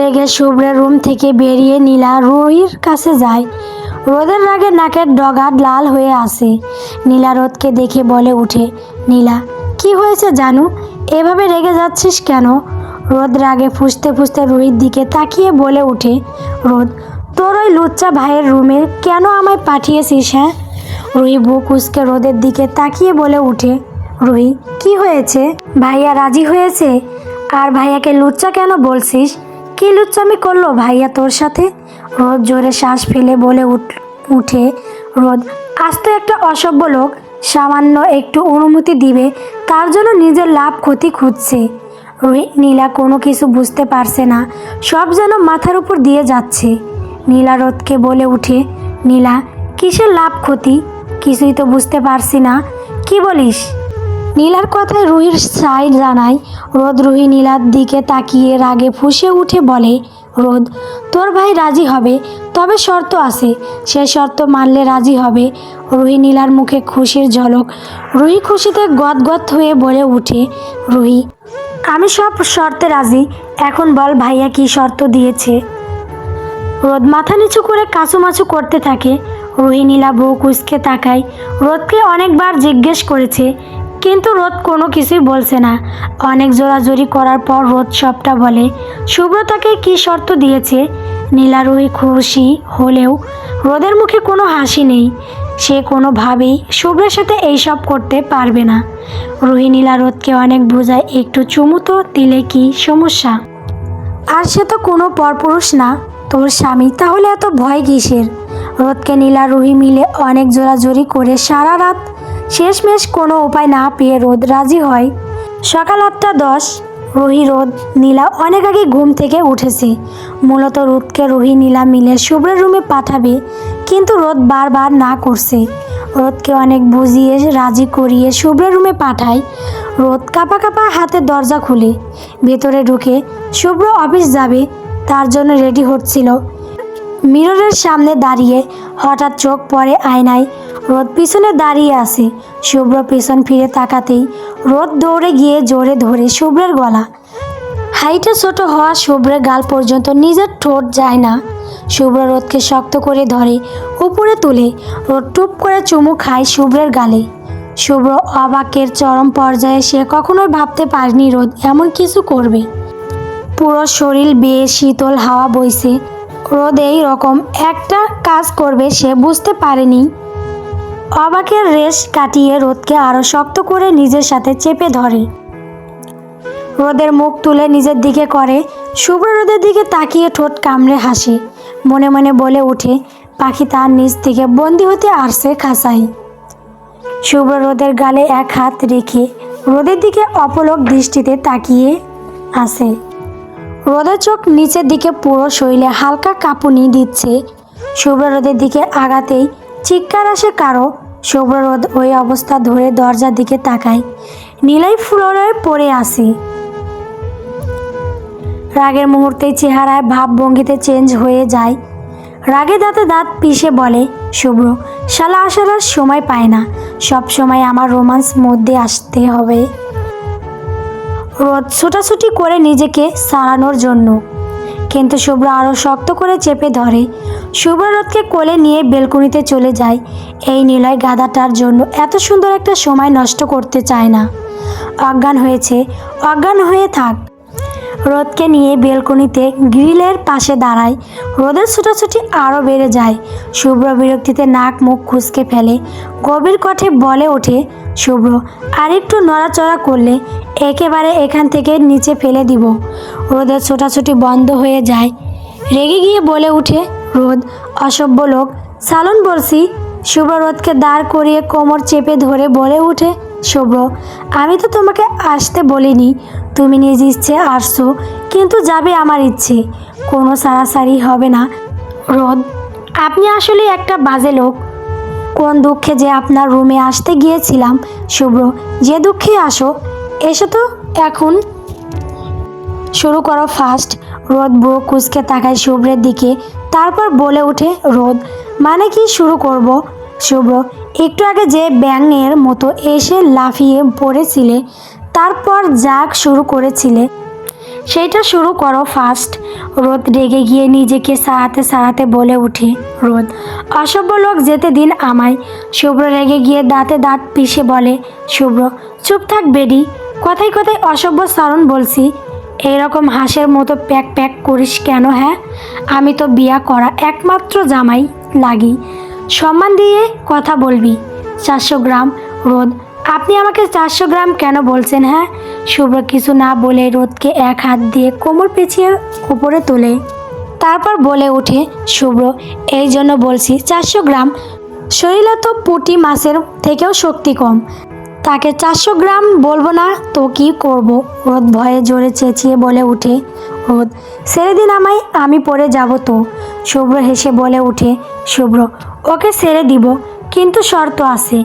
রেগে শুভ্রের রুম থেকে বেরিয়ে নীলা রুহির কাছে যায়। রোদের রাগে নাকের ডগা লাল হয়ে আসে নীলা রোদকে দেখে বলে উঠে, নীলা, কি হয়েছে জানু? এভাবে রেগে যাচ্ছিস কেন? রোদ রাগে ফুসতে ফুসতে রুহির দিকে তাকিয়ে বলে উঠে, রোদ, তোর ওই লুচ্চা ভাইয়ের রুমে কেন আমায় পাঠিয়েছিস হ্যাঁ? রুহি বুক উসকে রোদের দিকে তাকিয়ে বলে উঠে, রুহি, কি হয়েছে? ভাইয়া রাজি হয়েছে? আর ভাইয়াকে লুচ্চা কেন বলছিস? কি লুচ্চামি করল ভাইয়া তোর সাথে? রোদ জোরে শ্বাস ফেলে বলে উঠ রোদ। আজ তো একটা অসভ্য লোক, সামান্য একটু অনুমতি দিবে, তার জন্য নিজের লাভ ক্ষতি খুঁজছে। নীলা কোনো কিছু বুঝতে পারছে না, সব যেন মাথার উপর দিয়ে যাচ্ছে। নীলা রোদকে বলে উঠে, নীলা, কিসের লাভ ক্ষতি? কিছুই তো বুঝতে পারছি না, কি বলিস? নীলার কথায় রুহির সাইড জানায়, রোদ রুহি নীলার দিকে তাকিয়ে রাগে ফুসে উঠে বলে, রোদ, তোর ভাই রাজি হবে, তবে শর্ত আছে, সে শর্ত মানলে রাজি হবে। রুহি নীলার মুখে খুশির ঝলক, রুহি খুশিতে গদগদ হয়ে বলে উঠে, রুহি, আমি সব শর্তে রাজি, এখন বল ভাইয়া কি শর্ত দিয়েছে। রোদ মাথা নিচু করে কাচুমাচু করতে থাকে, রুহি নীলা বউ কুচকে তাকায়, রোদকে অনেকবার জিজ্ঞেস করেছে কিন্তু রোদ কোনো কিছুই বলছে না। অনেক জোরাজোরি করার পর রোদ সবটা বলে সুব্রতাকে কি শর্ত দিয়েছে? নীলা রুহি খুশি হলেও রোদের মুখে কোনো হাসি নেই। সে কোনোভাবেই শুভ্রের সাথে এইসব করতে পারবে না। রুহি নীলা রোদকে অনেক বোঝায়, একটু চুমু তো দিলে কি সমস্যা? আর সে তো কোনো পরপুরুষ না। তোর স্বামী তাহলে এত ভয় কিসের? রোদকে নীলা রুহি মিলে অনেক জোরাজোরি করে সারা রাত শেষমেশ কোনো উপায় না পেয়ে রোদ রাজি হয়। সকাল আটটা দশ, রুহি রোদ, নীলা অনেক আগে ঘুম থেকে উঠেছে। মূলত রোদকে রুহি, নীলা মিলে শুভ্রের রুমে পাঠাবে, কিন্তু রোদ বারবার না করছে। রোদকে অনেক বুঝিয়ে, রাজি করিয়ে শুভ্রের রুমে পাঠায়। রোদ কাপা কাপা হাতে দরজা খুলে। ভেতরে ঢুকে শুভ্র অফিস যাবে, তার জন্য রেডি হচ্ছিল। মিররের সামনে দাঁড়িয়ে হঠাৎ চোখ পড়ে আয়নায়। রোদ পিছনে দাঁড়িয়ে আছে। শুভ্র পিছন ফিরে তাকাতেই রোদ দৌড়ে গিয়ে জোরে ধরে শুভ্রের গলা। হাইটে ছোট হওয়া শুভ্রের গাল পর্যন্ত নিজের ঠোঁট যায় না। শুভ্র রোদকে শক্ত করে ধরে উপরে তুলে, রোদ টুপ করে চুমু খায় শুভ্রের গালে। শুভ্র অবাকের চরম পর্যায়ে সে কখনোই ভাবতে পারেনি রোদ এমন কিছু করবে। পুরো শরীর বেয়ে শীতল হাওয়া বইছে। রোদ এই রকম একটা কাজ করবে সে বুঝতে পারেনি। অবাকের রেশ কাটিয়ে রোদকে আরও শক্ত করে নিজের সাথে চেপে ধরে। রোদের মুখ তুলে নিজের দিকে করে, শুভ্র রোদের দিকে তাকিয়ে ঠোঁট কামড়ে হাসে। মনে মনে বলে ওঠে, পাখি তার নিচ থেকে বন্দি হতে আসছে খাসাই শুভ্র রোদের গালে এক হাত রেখে রোদের দিকে অপলক দৃষ্টিতে তাকিয়ে আসে রোদের চোখ নিচের দিকে পুরো শরীরে হালকা কাঁপুনি দিচ্ছে। শুভ্র রোদের দিকে আগাতেই চিৎকার আসে কারও। শুভ্র রোদ ওই অবস্থা ধরে দরজার দিকে তাকায়। নীলাই ফ্লোরে পড়ে আসে রাগের মুহূর্তেই চেহারায় ভাবভঙ্গিতে চেঞ্জ হয়ে যায়। রাগে দাঁতে দাঁত পিষে বলে, শুভ্র, শালা আসার আর সময় পায় না। সব সময় আমার রোমান্স মধ্যে আসতে হবে। রোদ ছোটাছুটি করে নিজেকে সারানোর জন্য। কিন্তু শুভ্র আরও শক্ত করে চেপে ধরে। শুভ্র রোদকে কোলে নিয়ে বেলকুনিতে চলে যায়। এই নিলয় গাদাটার জন্য এত সুন্দর একটা সময় নষ্ট করতে চায় না। অজ্ঞান হয়েছে। অজ্ঞান হয়ে থাক। রোদকে নিয়ে বেলকনিতে গ্রিলের পাশে দাঁড়ায়। রোদের ছুটাছুটি আরও বেড়ে যায়। শুভ্র বিরক্তিতে নাক মুখ খুসকে ফেলে। গভীর কঠে বলে ওঠে, শুভ্র আরেকটু নড়াচড়া করলে একেবারে এখান থেকে নিচে ফেলে দিব। রোদের ছোটাছুটি বন্ধ হয়ে যায়। রেগে গিয়ে বলে উঠে রোদ, অসভ্য লোক, সালন বলছি। শুভ্র রোদকে দাঁড় করিয়ে কোমর চেপে ধরে বলে উঠে শুভ্র, আমি তো তোমাকে আসতে বলিনি। তুমি নিজ ইচ্ছে আসছো, কিন্তু যাবে আমার ইচ্ছে। কোনো সারাসারি হবে না। রোদ, আপনি আসলে একটা বাজে লোক। কোন দুঃখে যে আপনার রুমে আসতে গিয়েছিলাম, শুভ্র, যে দুঃখে আসো, এসে তো এখন। শুরু করো ফার্স্ট রোদ বউ কুচকে তাকায় শুভ্রের দিকে, তারপর বলে ওঠে, রোদ মানে কি শুরু করব? শুভ্র, একটু আগে যে ব্যাঙের মতো এসে লাফিয়ে পড়েছিলে তারপর যাক শুরু করেছিলে। সেইটা শুরু করো ফার্স্ট রোদ রেগে গিয়ে নিজেকে সারাতে সারাতে বলে উঠে, রোদ, অসভ্য লোক যেতে দিন আমায়। শুভ্র রেগে গিয়ে দাঁতে দাঁত পিষে বলে, শুভ্র, চুপ থাক বেডি, কথায় কথায় অসভ্য সারণ বলছি। এইরকম হাঁসের মতো প্যাক প্যাক করিস কেন হ্যাঁ? আমি তো বিয়া করা একমাত্র জামাই লাগি। সম্মান দিয়ে কথা বলবি। চারশো গ্রাম, রোদ আপনি আমাকে চারশো গ্রাম কেন বলছেন হ্যাঁ? শুভ্র কিছু না বলে রোদকে এক হাত দিয়ে কোমর পেঁচিয়ে উপরে তোলে। তারপর বলে ওঠে, শুভ্র, এই জন্য বলছি চারশো গ্রাম। শরীরে তো পুঁটি মাছের থেকেও শক্তি কম। তাকে চারশো গ্রাম বলব না, তো কি করব? রোদ ভয়ে জোরে চেঁচিয়ে বলে উঠে রোদ, ছেড়ে দিন আমায়, আমি পরে যাব তো। শুভ্র হেসে বলে উঠে শুভ্র, ওকে ছেড়ে দিব। কিন্তু শর্ত আছে।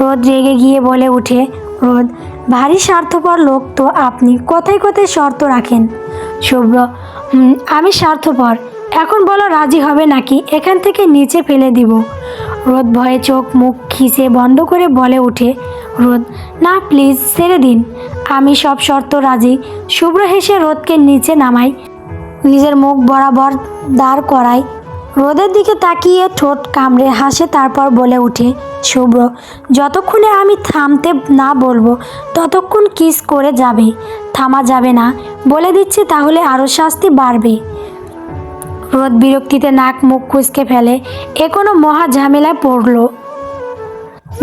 রোদ রেগে গিয়ে বলে উঠে রোদ, ভারী স্বার্থপর লোক তো আপনি। কোথায় কোথায় শর্ত রাখেন। শুভ্র আমি স্বার্থপর। এখন বলো রাজি হবে নাকি? এখান থেকে নিচে ফেলে দিব। রোদ ভয়ে চোখ মুখ খিসে বন্ধ করে বলে উঠে রোদ, না, প্লিজ, ছেড়ে দিন। আমি সব শর্ত রাজি। শুভ্র হেসে রোদকে নিচে নামাই নিজের মুখ বরাবর দাঁড় করায়। রোদের দিকে তাকিয়ে ঠোঁট কামড়ে হাসে, তারপর বলে উঠে, শুভ্র, যতক্ষণে আমি থামতে না বলব, ততক্ষণ কিস করে যাবে, থামা যাবে না। বলে দিচ্ছে তাহলে আরও শাস্তি বাড়বে। রোদ বিরক্তিতে নাক মুখ কুচকে ফেলে, এ কোনো মহা ঝামেলায় পড়ল।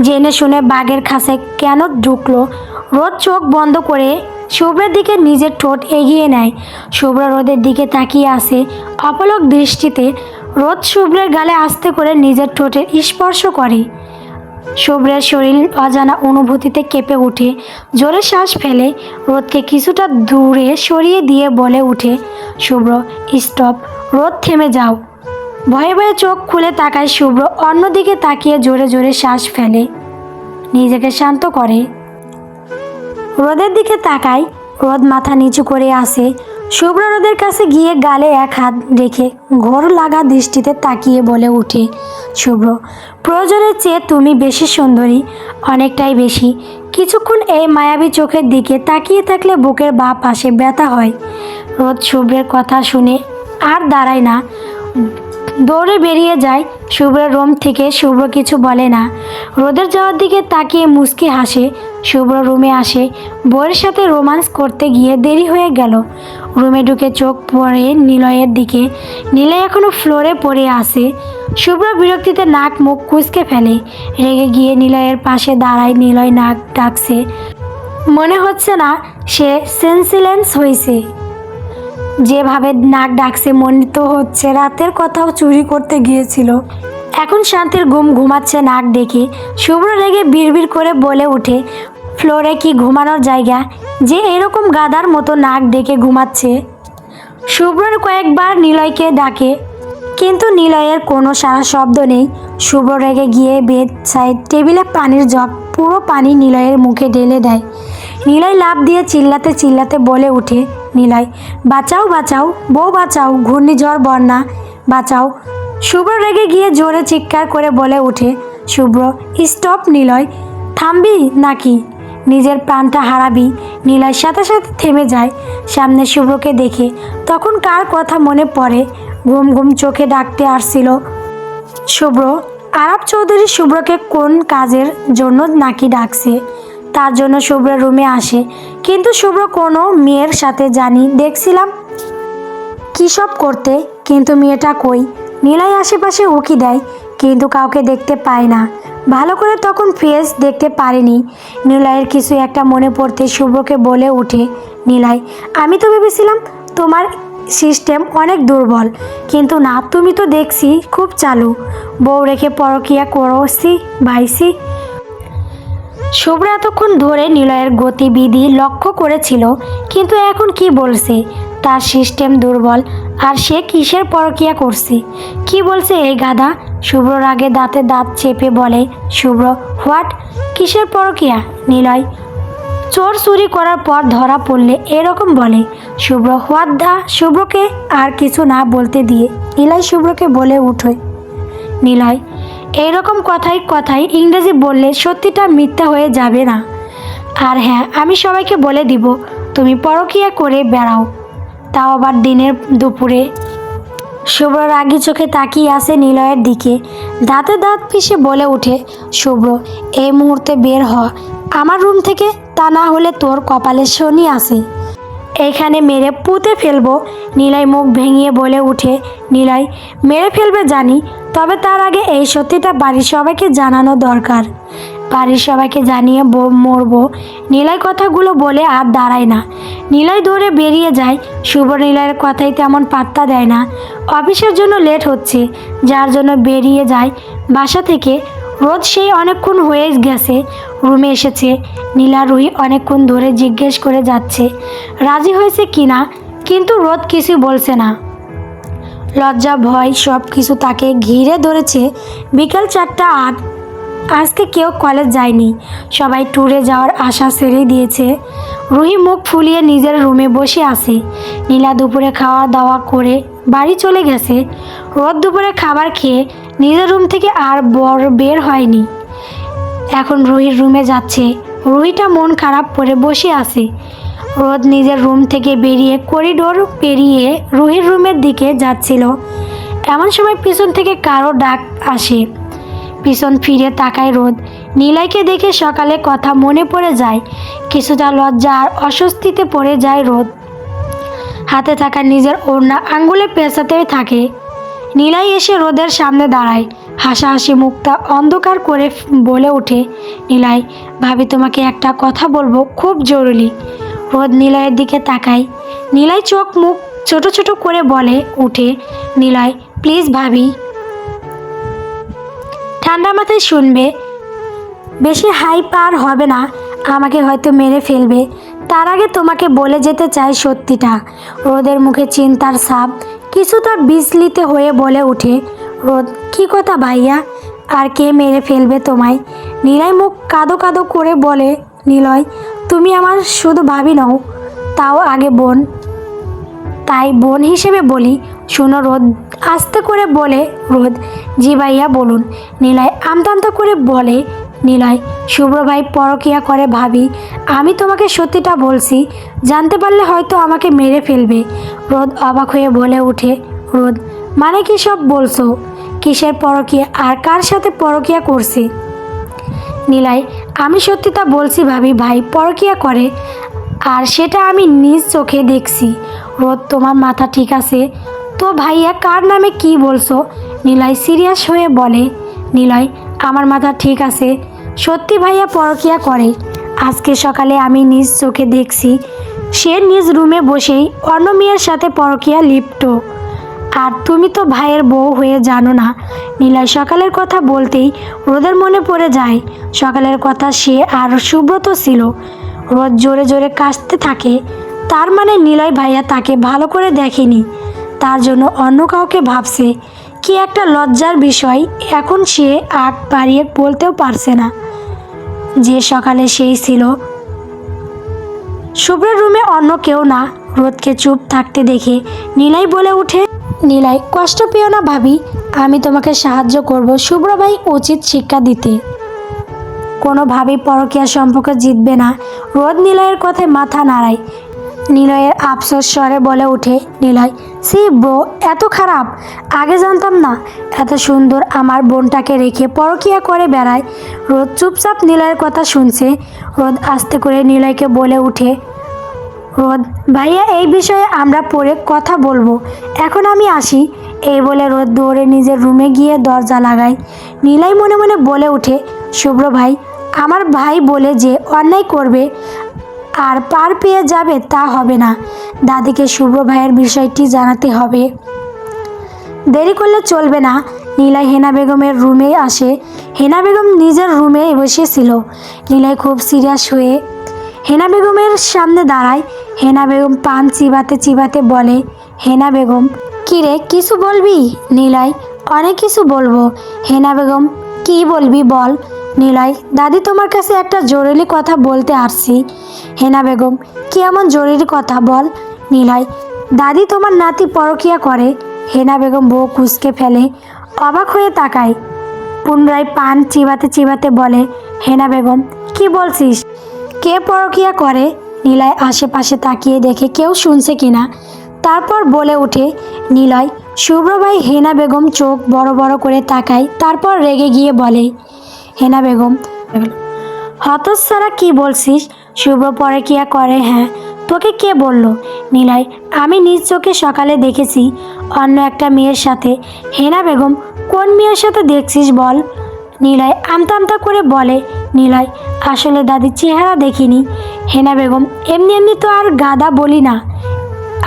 জেনে শুনে বাঘের খাসে কেন ঢুকলো? রোদ চোখ বন্ধ করে শুভ্রের দিকে নিজের ঠোঁট এগিয়ে নেয়। শুভ্র রোদের দিকে তাকিয়ে আসে অপলক দৃষ্টিতে। রোদ শুভ্রের গালে আস্তে করে নিজের ঠোঁটের স্পর্শ করে। শুভ্রের শরীর অজানা অনুভূতিতে কেঁপে ওঠে। জোরে শ্বাস ফেলে, রোদকে কিছুটা দূরে সরিয়ে দিয়ে বলে উঠে শুভ্র স্টপ রোদ থেমে যাও। ভয়ে ভয়ে চোখ খুলে তাকায় শুভ্র, অন্যদিকে তাকিয়ে জোরে জোরে শ্বাস ফেলে। নিজেকে শান্ত করে। রোদের দিকে তাকায়, রোদ মাথা নিচু করে আসে। শুভ্র রোদের কাছে গিয়ে গালে এক হাত রেখে ঘোর লাগা দৃষ্টিতে তাকিয়ে বলে উঠে, শুভ্র, প্রয়োজনের চেয়ে তুমি বেশি সুন্দরী, অনেকটাই বেশি। কিছুক্ষণ এই মায়াবী চোখের দিকে তাকিয়ে থাকলে বুকের বা পাশে ব্যথা হয় রোদ শুভ্রের কথা শুনে আর দাঁড়ায় না। দৌড়ে বেরিয়ে যায় শুভ্রের রুম থেকে। শুভ্র কিছু বলে না। রোদের যাওয়ার দিকে তাকিয়ে মুচকি হাসে। শুভ্র রুমে আসে। বউয়ের সাথে রোমান্স করতে গিয়ে দেরি হয়ে গেল। রুমে ঢুকে চোখ পড়ে নিলয়ের দিকে। নিলয় এখনও ফ্লোরে পড়ে আসে শুভ্র বিরক্তিতে নাক মুখ কুচকে ফেলে। রেগে গিয়ে নিলয়ের পাশে দাঁড়ায় নিলয় নাক ডাকছে। মনে হচ্ছে না সে সেন্সিলেন্স হয়েছে। যেভাবে নাক ডাকছে, মনে তো হচ্ছে রাতের কথাও চুরি করতে গিয়েছিল। এখন শান্তির ঘুম ঘুমাচ্ছে নাক ডেকে। শুভ্র রেগে বিড়বিড় করে বলে ওঠে, ফ্লোরে কি ঘুমানোর জায়গা? যে এরকম গাদার মতো নাক ডেকে ঘুমাচ্ছে। শুভ্রর কয়েকবার নিলয়কে ডাকে, কিন্তু নিলয়ের কোনো সারা শব্দ নেই। শুভ্র রেগে গিয়ে বেদ সাইড টেবিলে পানির জগ, পুরো পানি নিলয়ের মুখে ঢেলে দেয়। নিলয় লাভ দিয়ে চিল্লাতে চিল্লাতে বলে ওঠে, নিলয়, বাঁচাও বাঁচাও, বউ বাঁচাও, ঘূর্ণিঝড়, বন্যা বাঁচাও। শুভ্র রেগে গিয়ে জোরে চিৎকার করে বলে ওঠে, শুভ্র স্টপ নিলয়, থামবি নাকি? নিজের প্রাণটা হারাবি। নীলয় সাথে সাথে থেমে যায় সামনে শুভ্রকে দেখে। তখন কার কথা মনে পড়ে? ঘুম ঘুম চোখে ডাকতে আসছিল। শুভ্র আরব চৌধুরী শুভ্রকে কোন কাজের জন্য নাকি ডাকছে? তার জন্য শুভ্র রুমে আসে। কিন্তু শুভ্র কোনো মেয়ের সাথে জানি, দেখছিলাম। কী সব করতে? কিন্তু মেয়েটা কই? নীলাই আশেপাশে উকি দেয়, কিন্তু কাউকে দেখতে পায় না। ভালো করে তখন ফেস দেখতে পারেনি। নিলয়ের কিছু একটা মনে পড়তে শুভ্রকে বলে ওঠে নিলাই আমি তো ভেবেছিলাম তোমার সিস্টেম অনেক দুর্বল, কিন্তু না, তুমি তো দেখছি খুব চালু। বউ রেখে পরকিয়া করছি ভাইসি শুভ্র এতক্ষণ ধরে নিলয়ের গতিবিধি লক্ষ্য করেছিল, কিন্তু এখন কি বলছে? তার সিস্টেম দুর্বল, আর সে কিসের পরকিয়া করছে? কি বলছে এই গাধা? শুভ্রর রাগে দাঁতে দাঁত চেপে বলে, শুভ্র, হোয়াট? কিসের পরকিয়া? নিলয়, চোর চুরি করার পর ধরা পড়লে এরকম বলে, শুভ্র, হোয়াট দা? শুভ্রকে আর কিছু না বলতে দিয়ে নিলয় শুভ্রকে বলে উঠোয় নিলয় এইরকম কথাই কথাই ইংরেজি বললে সত্যিটা মিথ্যা হয়ে যাবে না। আর হ্যাঁ আমি সবাইকে বলে দিব, তুমি পরকিয়া করে বেড়াও। তাও আবার দিনের দুপুরে শুভ্র রাগি চোখে তাকিয়ে আসে নিলয়ের দিকে। দাঁতে দাঁত পিষে বলে ওঠে, শুভ্র, এই মুহূর্তে বের হ। আমার রুম থেকে তা না হলে তোর কপালে শনি আসে এইখানে মেরে পুঁতে ফেলব। নীলাই মুখ ভেঙিয়ে বলে উঠে নীলাই মেরে ফেলবে জানি, তবে তার আগে এই সত্যিটা বাড়ির সবাইকে জানানো দরকার। বাড়ির সবাইকে জানিয়ে মরবো। নীলাই কথাগুলো বলে আর দাঁড়ায় না। নীলাই ধরে বেরিয়ে যায়। শুভ নীলাইয়ের কথাই তেমন পাত্তা দেয় না। অফিসের জন্য লেট হচ্ছে, যার জন্য বেরিয়ে যায়। বাসা থেকে রোদ সেই অনেকক্ষণ হয়ে গেছে, রুমে এসেছে। নীলা রুহি অনেকক্ষণ ধরে জিজ্ঞেস করে যাচ্ছে, রাজি হয়েছে কিনা কিন্তু রোদ কিছু বলছে না। লজ্জা, ভয় সব কিছু তাকে ঘিরে ধরেছে। বিকাল চারটা আট আজকে কেউ কলেজ যায়নি। সবাই ট্যুরে যাওয়ার আশা ছেড়ে দিয়েছে। রুহি মুখ ফুলিয়ে নিজের রুমে বসে আছে। নীলা দুপুরে খাওয়া দাওয়া করে বাড়ি চলে গেছে। রোদ দুপুরে খাবার খেয়ে নিজের রুম থেকে আর বর বের হয়নি। এখন রুহির রুমে যাচ্ছে। রুহিটা মন খারাপ করে বসে আছে। রোদ নিজের রুম থেকে বেরিয়ে করিডোর পেরিয়ে রুহির রুমের দিকে যাচ্ছিল। এমন সময় পিছন থেকে কারও ডাক আসে। পিছন ফিরে তাকায় রোদ। নীলাইকে দেখে সকালে কথা মনে পড়ে যায়, কিছুটা লজ্জা আর অস্বস্তিতে পড়ে যায় রোদ। হাতে থাকা নিজের ওড়না আঙ্গুলে পেঁচাতে থাকে। নীলাই এসে রোদের সামনে দাঁড়ায়। হাসাহাসি মুখটা অন্ধকার করে বলে ওঠে, নীলাই, ভাবি, তোমাকে একটা কথা বলব, খুব জরুরি। রোদ নীলয়ের দিকে তাকায়। নীলাই চোখ মুখ ছোট ছোট করে বলে উঠে নীলয় প্লিজ ভাবি। ঠান্ডা মাথায় শুনবে। বেশি হাই পার হবে না, আমাকে হয়তো মেরে ফেলবে। তার আগে তোমাকে বলে যেতে চাই সত্যিটা। রোদের মুখে চিন্তার ছাপ কিছুটা বিচলিত হয়ে বলে ওঠে। রোদ, কি কথা ভাইয়া? আর কে মেরে ফেলবে তোমায়? নীলয় মুখ কাদো কাদো করে বলে, নীলয়, তুমি আমার শুধু ভাবি নও, তাও আগে বোন। তাই বোন হিসেবে বলি, শোনো রোদ আস্তে করে বলে, রোদ, জি ভাইয়া, বলুন। নীলয় আমতা আমতা করে বলে, নীলয়, শুভ্র ভাই পরকিয়া করে ভাবি। আমি তোমাকে সত্যিটা বলছি, জানতে পারলে হয়তো আমাকে মেরে ফেলবে। রোদ অবাক হয়ে বলে ওঠে, রোদ মানে কি সব বলছো? কিসের পরকিয়া? আর কার সাথে পরকিয়া করছে? নীলাই আমি সত্যিটা বলছি ভাবি, ভাই পরকিয়া করে, আর সেটা আমি নিজ চোখে দেখছি। রোদ, তোমার মাথা ঠিক আছে? তো ভাইয়া, কার নামে কি বলছো? নীলাই সিরিয়াস হয়ে বলে, নীলয়, আমার মাথা ঠিক আছে। সত্যি ভাইয়া পরকিয়া করে। আজকে সকালে আমি নিজ চোখে দেখছি, সে নিজ রুমে বসেই অন্য মেয়ের সাথে পরকিয়া লিপ্ত। আর তুমি তো ভাইয়ের বউ হয়ে জানো না। নীলাই সকালের কথা বলতেই রোদের মনে পড়ে যায়। সকালের কথা সে আর সুব্রত ছিল। রোদ জোরে জোরে কাশতে থাকে। তার মানে নীলয় ভাইয়া তাকে ভালো করে দেখেনি। তার জন্য অন্য কাউকে ভাবছে কি একটা লজ্জার বিষয়। এখন সে আগ বাড়িয়ে বলতেও পারছে না। যে সকালে সেই ছিল। শুভ্রের রুমে অন্য কেউ না। রোদকে চুপ থাকতে দেখে নীলাই বলে ওঠে, নীলাই, কষ্ট পেও না ভাবি। আমি তোমাকে সাহায্য করব শুভ্র ভাই উচিত শিক্ষা দিতে। কোনোভাবেই পরকীয়া সম্পর্ক জিতবে না। রোদ নিলয়ের কথায় মাথা নাড়ায়। নিলয়ের আফসোস স্বরে বলে ওঠে, নিলয় সি ব্রো, এত খারাপ। আগে জানতাম না, এত সুন্দর আমার বোনটাকে রেখে পরকিয়া করে বেড়ায়। রোদ চুপচাপ নিলয়ের কথা শুনছে। রোদ আস্তে করে নিলয়কে বলে ওঠে, রোদ, ভাইয়া, এই বিষয়ে আমরা পরে কথা বলব। এখন আমি আসি। এই বলে রোদ দৌড়ে নিজের রুমে গিয়ে দরজা লাগায়। নীলাই মনে মনে বলে ওঠে, শুভ্র ভাই, আমার ভাই বলে যে অন্যায় করবে আর পার পেয়ে যাবে তা হবে না। দাদিকে শুভ্র ভাইয়ের বিষয়টি জানাতে হবে। দেরি করলে চলবে না। নীলাই হেনা বেগমের রুমে আসে। হেনা বেগম নিজের রুমে বসেছিল। নীলাই খুব সিরিয়াস হয়ে হেনা বেগমের সামনে দাঁড়ায়। হেনা বেগম পান চিবাতে চিবাতে বলে, হেনা বেগম কিরে কিছু বলবি? নীলাই অনেক কিছু বলব। হেনা বেগম, কি বলবি বল। নীলাই দাদি তোমার কাছে একটা জরুরি কথা বলতে আসছি। হেনা বেগম, কি এমন জরুরি কথা বল? নীলাই দাদি তোমার নাতি পরকিয়া করে। হেনা বেগম বউ কুচকে ফেলে, অবাক হয়ে তাকায়। পুনরায় পান চিবাতে চিবাতে বলে, হেনা বেগম, কি বলছিস? কে পরকিয়া করে? নীলায় আশেপাশে তাকিয়ে দেখে কেউ শুনছে কিনা। তারপর বলে ওঠে, নিলয় শুভ্রভাই হেনা বেগম চোখ বড় বড় করে তাকায়, তারপর রেগে গিয়ে বলে হেনা বেগম। হতচ্ছাড়া কি বলছিস? শুভ্র পরে কি আর করে হ্যাঁ। তোকে কে বলল? নিলয়, আমি নিজ চোখে সকালে দেখেছি অন্য একটা মেয়ের সাথে। হেনা বেগম, কোন মেয়ের সাথে দেখছিস বল? নিলয় আমতা আমতা করে বলে, নিলয়, আসলে দাদি চেহারা দেখিনি। হেনা বেগম, এমনি এমনি তো আর গাদা বলি না।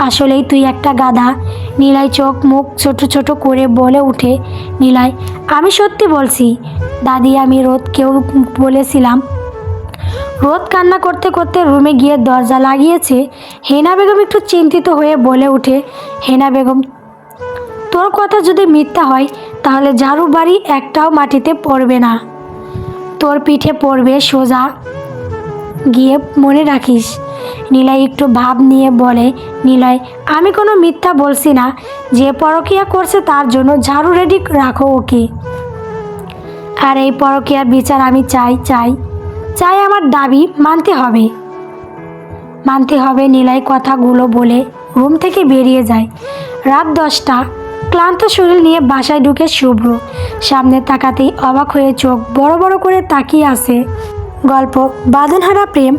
আসলেই তুই একটা গাধা। নীলাই চোখ মুখ ছোট ছোট করে বলে উঠে, নীলাই, আমি সত্যি বলছি, দাদি, আমি রোদকেও বলেছিলাম। রোদ কান্না করতে করতে রুমে গিয়ে দরজা লাগিয়েছে। হেনা বেগম একটু চিন্তিত হয়ে বলে উঠে, হেনা বেগম, তোর কথা যদি মিথ্যা হয়, তাহলে ঝাড়ু বাড়ি একটাও মাটিতে পড়বে না। তোর পিঠে পড়বে সোজা গিয়ে মনে রাখিস। নিলয় একটু ভাব নিয়ে বলে, নিলয়, আমি কোনো মিথ্যা বলছি না। যে পরকিয়া করছে তার জন্য ঝাড়ু রেডি রাখো ওকে। আর এই পরকিয়ার বিচার আমি চাই চাই চাই আমার দাবি মানতে হবে। মানতে হবে, নিলয় কথাগুলো বলে রুম থেকে বেরিয়ে যায়। রাত দশটা, ক্লান্ত শরীর নিয়ে বাসায় ঢুকে শুভ্র। সামনে তাকাতেই অবাক হয়ে চোখ বড় বড় করে তাকিয়ে আছে। গল্প বাঁধনহারা প্রেম।